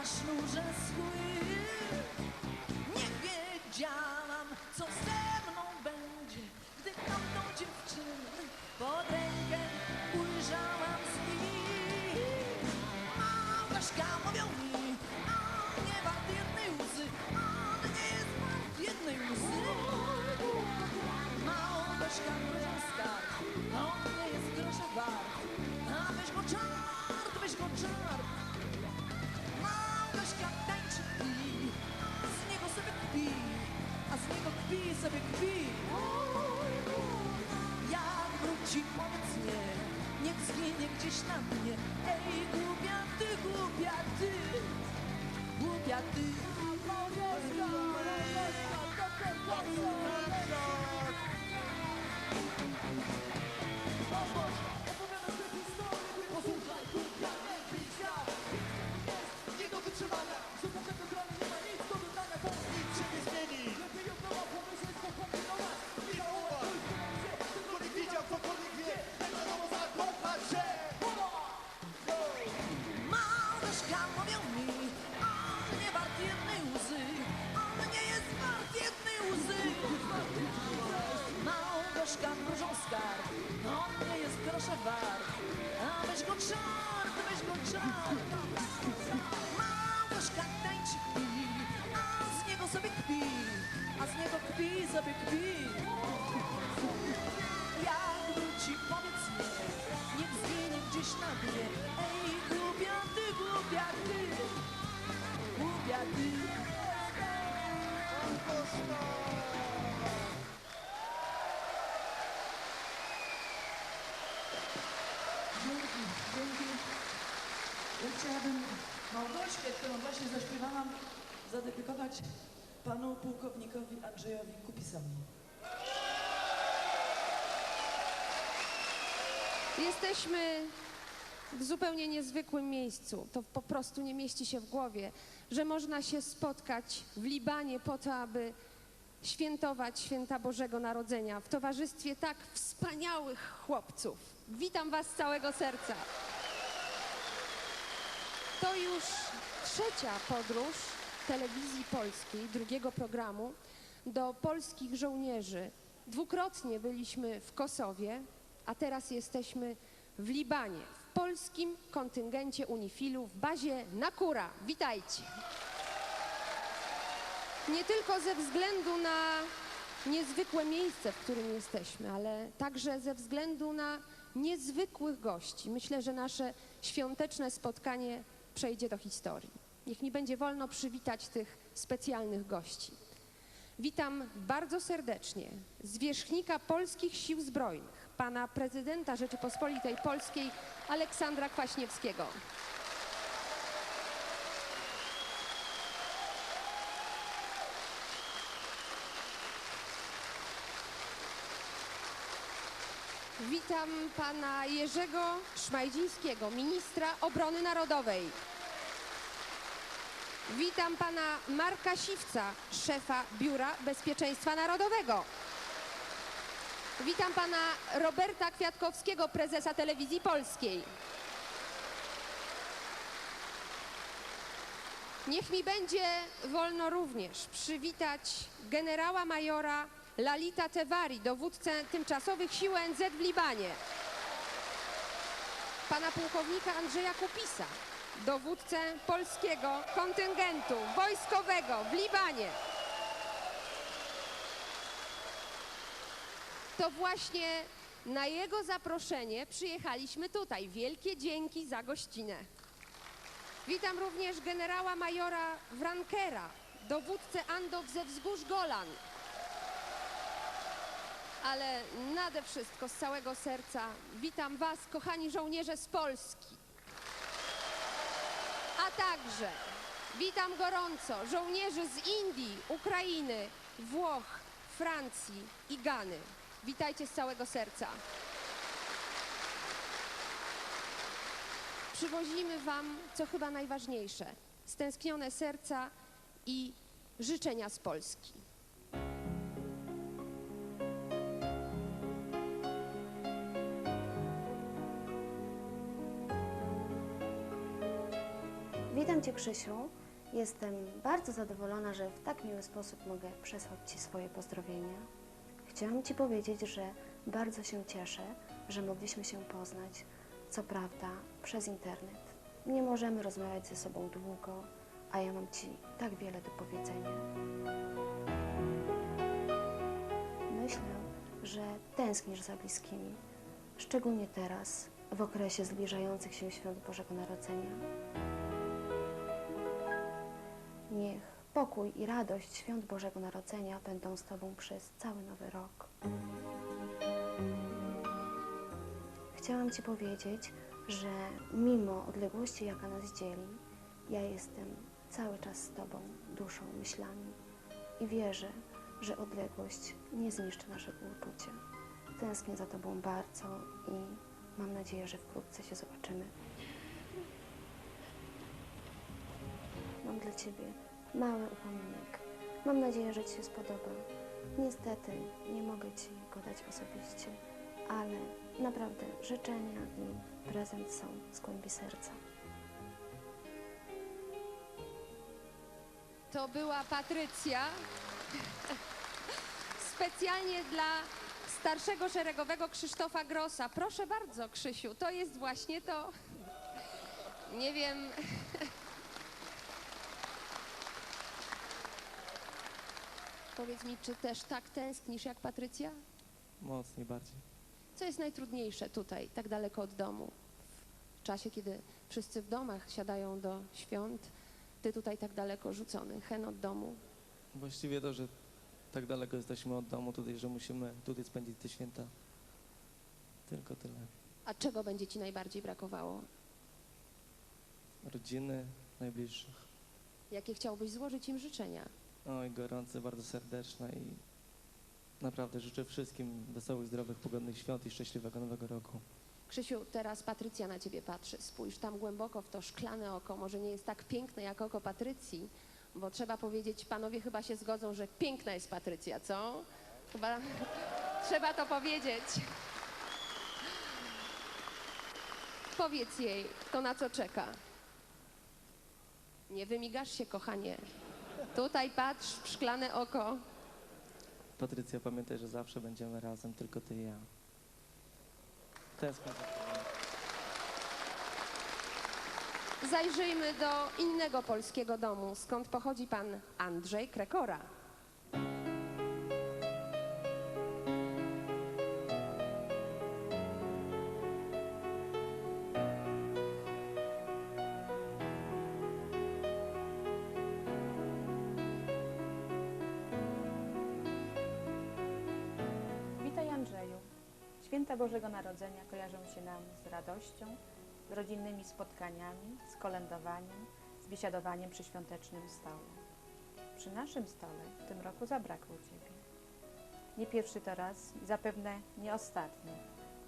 na sznurze schły. Nie wiedziałam, co ze mną będzie, gdy tamtą dziewczynę pod rękę ujrzałam z nim. Małgorzka mówią mi, on nie wart jednej łzy, on nie jest wart jednej łzy. Małgorzka skarb, on nie jest grosza wart, a weź go czart, weź go czart. Kpi sobie kpi. Jak wróci, powiedz nie, niech zginie gdzieś na dnie. Ej, głupia ty, głupia ty, głupia ty. Dzięki, dzięki. Ja chciałabym Małgorzkę, którą właśnie zaśpiewałam, zadedykować panu pułkownikowi Andrzejowi Kupisowi. Jesteśmy w zupełnie niezwykłym miejscu. To po prostu nie mieści się w głowie, że można się spotkać w Libanie po to, aby świętować święta Bożego Narodzenia w towarzystwie tak wspaniałych chłopców. Witam Was z całego serca. To już trzecia podróż telewizji polskiej, drugiego programu, do polskich żołnierzy. Dwukrotnie byliśmy w Kosowie, a teraz jesteśmy w Libanie, w polskim kontyngencie Unifilu w bazie Nakura. Witajcie! Nie tylko ze względu na niezwykłe miejsce, w którym jesteśmy, ale także ze względu na niezwykłych gości. Myślę, że nasze świąteczne spotkanie przejdzie do historii. Niech mi będzie wolno przywitać tych specjalnych gości. Witam bardzo serdecznie zwierzchnika polskich sił zbrojnych, pana prezydenta Rzeczypospolitej Polskiej Aleksandra Kwaśniewskiego. Witam pana Jerzego Szmajdzińskiego, ministra obrony narodowej. Witam pana Marka Siwca, szefa Biura Bezpieczeństwa Narodowego. Witam pana Roberta Kwiatkowskiego, prezesa Telewizji Polskiej. Niech mi będzie wolno również przywitać generała majora Lalita Tewari, dowódcę tymczasowych sił ONZ w Libanie. Pana pułkownika Andrzeja Kupisa, dowódcę polskiego kontyngentu wojskowego w Libanie. To właśnie na jego zaproszenie przyjechaliśmy tutaj. Wielkie dzięki za gościnę. Witam również generała majora Wrankera, dowódcę Andów ze wzgórz Golan. Ale nade wszystko z całego serca witam Was, kochani żołnierze z Polski. A także witam gorąco żołnierzy z Indii, Ukrainy, Włoch, Francji i Gany. Witajcie z całego serca. Przywozimy Wam, co chyba najważniejsze, stęsknione serca i życzenia z Polski. Cię, Krzysiu. Jestem bardzo zadowolona, że w tak miły sposób mogę przesłać Ci swoje pozdrowienia. Chciałam Ci powiedzieć, że bardzo się cieszę, że mogliśmy się poznać, co prawda przez internet. Nie możemy rozmawiać ze sobą długo, a ja mam Ci tak wiele do powiedzenia. Myślę, że tęsknisz za bliskimi, szczególnie teraz, w okresie zbliżających się świąt Bożego Narodzenia. Niech pokój i radość świąt Bożego Narodzenia będą z Tobą przez cały nowy rok. Chciałam Ci powiedzieć, że mimo odległości, jaka nas dzieli, ja jestem cały czas z Tobą, duszą, myślami i wierzę, że odległość nie zniszczy naszego uczucia. Tęsknię za Tobą bardzo i mam nadzieję, że wkrótce się zobaczymy. Mam dla Ciebie mały upominek. Mam nadzieję, że Ci się spodoba. Niestety nie mogę Ci go dać osobiście, ale naprawdę życzenia i prezent są z głębi serca. To była Patrycja. Specjalnie dla starszego szeregowego Krzysztofa Grossa. Proszę bardzo, Krzysiu, to jest właśnie to. Nie wiem. Powiedz mi, czy też tak tęsknisz jak Patrycja? Mocniej bardziej. Co jest najtrudniejsze tutaj, tak daleko od domu? W czasie, kiedy wszyscy w domach siadają do świąt, ty tutaj tak daleko rzucony, hen od domu. Właściwie to, że tak daleko jesteśmy od domu tutaj, że musimy tutaj spędzić te święta. Tylko tyle. A czego będzie ci najbardziej brakowało? Rodziny, najbliższych. Jakie chciałbyś złożyć im życzenia? Oj, gorące, bardzo serdeczne i naprawdę życzę wszystkim wesołych, zdrowych, pogodnych świąt i szczęśliwego nowego roku. Krzysiu, teraz Patrycja na ciebie patrzy. Spójrz tam głęboko w to szklane oko. Może nie jest tak piękne jak oko Patrycji, bo trzeba powiedzieć, panowie chyba się zgodzą, że piękna jest Patrycja, co? Chyba trzeba to powiedzieć. Powiedz jej, to na co czeka. Nie wymigasz się, kochanie. Tutaj patrz w szklane oko. Patrycja, pamiętaj, że zawsze będziemy razem, tylko ty i ja. Tęsknię za tobą. Zajrzyjmy do innego polskiego domu, skąd pochodzi pan Andrzej Krekora. Święta Bożego Narodzenia kojarzą się nam z radością, z rodzinnymi spotkaniami, z kolędowaniem, z biesiadowaniem przy świątecznym stole. Przy naszym stole w tym roku zabrakło Ciebie. Nie pierwszy to raz i zapewne nie ostatni,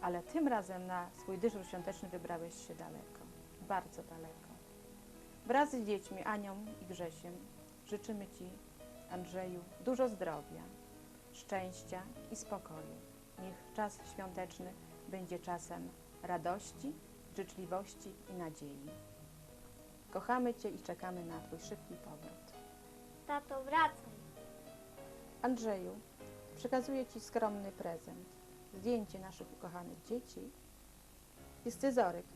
ale tym razem na swój dyżur świąteczny wybrałeś się daleko, bardzo daleko. Wraz z dziećmi Anią i Grzesiem życzymy Ci, Andrzeju, dużo zdrowia, szczęścia i spokoju. Niech czas świąteczny będzie czasem radości, życzliwości i nadziei. Kochamy Cię i czekamy na Twój szybki powrót. Tato, wracaj. Andrzeju, przekazuję Ci skromny prezent. Zdjęcie naszych ukochanych dzieci i scyzoryk,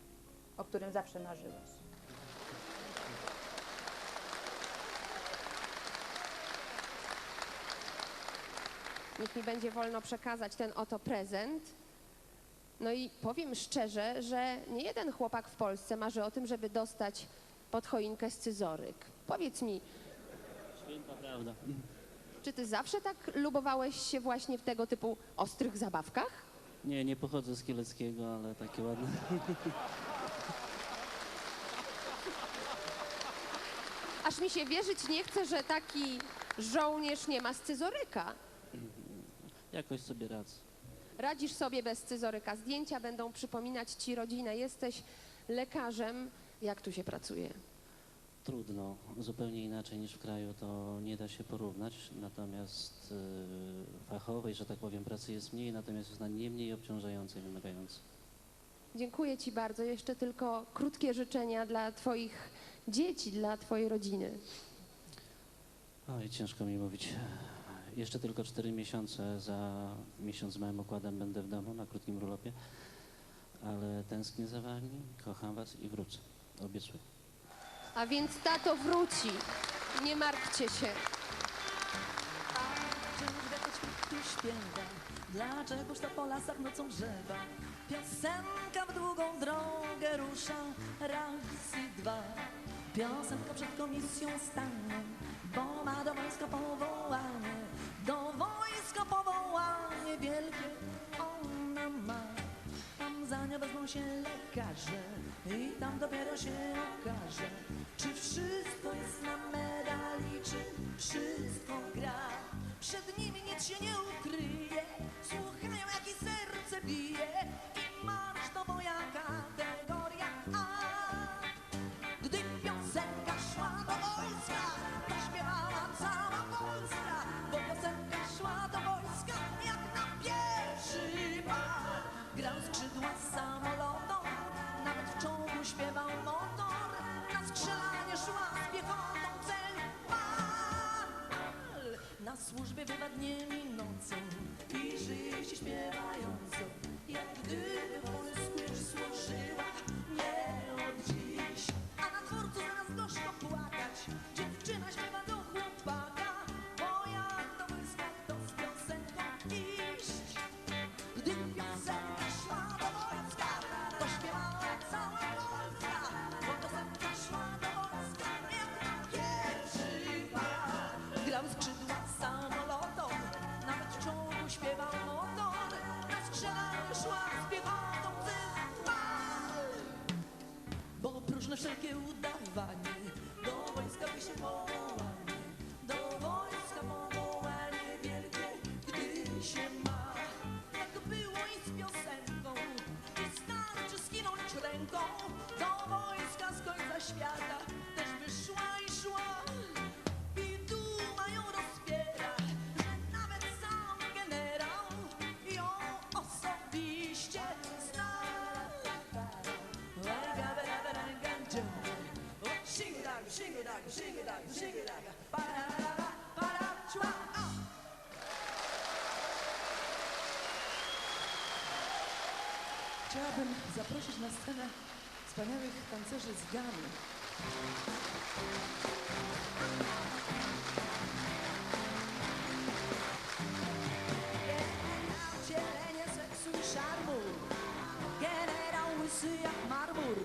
o którym zawsze marzyłeś. Niech mi będzie wolno przekazać ten oto prezent. No i powiem szczerze, że nie jeden chłopak w Polsce marzy o tym, żeby dostać pod choinkę scyzoryk. Powiedz mi, Święta prawda. czy ty zawsze tak lubowałeś się właśnie w tego typu ostrych zabawkach? Nie, nie pochodzę z Kieleckiego, ale takie ładne. Aż mi się wierzyć nie chce, że taki żołnierz nie ma scyzoryka. Jakoś sobie radzę. Radzisz sobie bez scyzoryka. Zdjęcia będą przypominać ci rodzinę. Jesteś lekarzem. Jak tu się pracuje? Trudno, zupełnie inaczej niż w kraju to nie da się porównać, natomiast y, fachowej, że tak powiem, pracy jest mniej, natomiast jest ona nie mniej obciążająca i wymagająca. Dziękuję Ci bardzo. Jeszcze tylko krótkie życzenia dla Twoich dzieci, dla twojej rodziny? Oj, ciężko mi mówić. Jeszcze tylko 4 miesiące, za miesiąc z małym układem będę w domu na krótkim urlopie, ale tęsknię za wami, kocham was i wrócę. Obiecuję. A więc tato wróci. Nie martwcie się. Śpiewa Dlaczegoż to po lasach nocą drzewa Piosenka w długą drogę rusza Raz i dwa Piosenka przed komisją stanie Bo ma do wojska powołanie Do wojska powołanie wielkie Ona ma. Tam za nią wezmą się lekarze I tam dopiero się okaże Czy wszystko jest na medali Czy wszystko gra. Przed nimi nic się nie ukryje Słuchają jak i serce bije I marsz to moja kategoria skinąć ręką Do wojska z końca świata Też by szła i szła I duma ją rozpiera Że nawet sam generał Ją osobiście zna Shingadag, shingadag, shingadag, shingadag Parara, para, Chciałabym zaprosić na scenę wspaniałych tancerzy z Gany. Generał cielenie seksu i szarmu. Generał łysy jak marmur.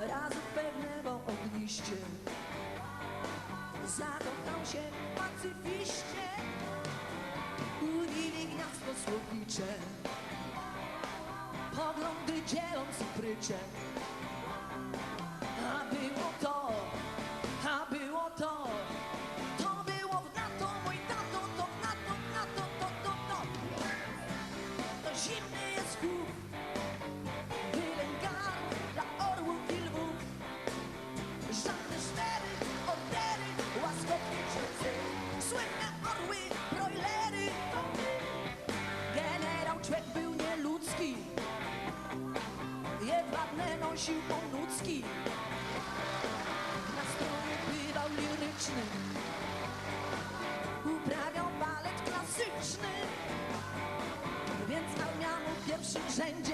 Razu pewnego ogniście. Zakochał się pacyfiście. Unili gniazdo słownicze poglądy dzieląc prycze. A było to, send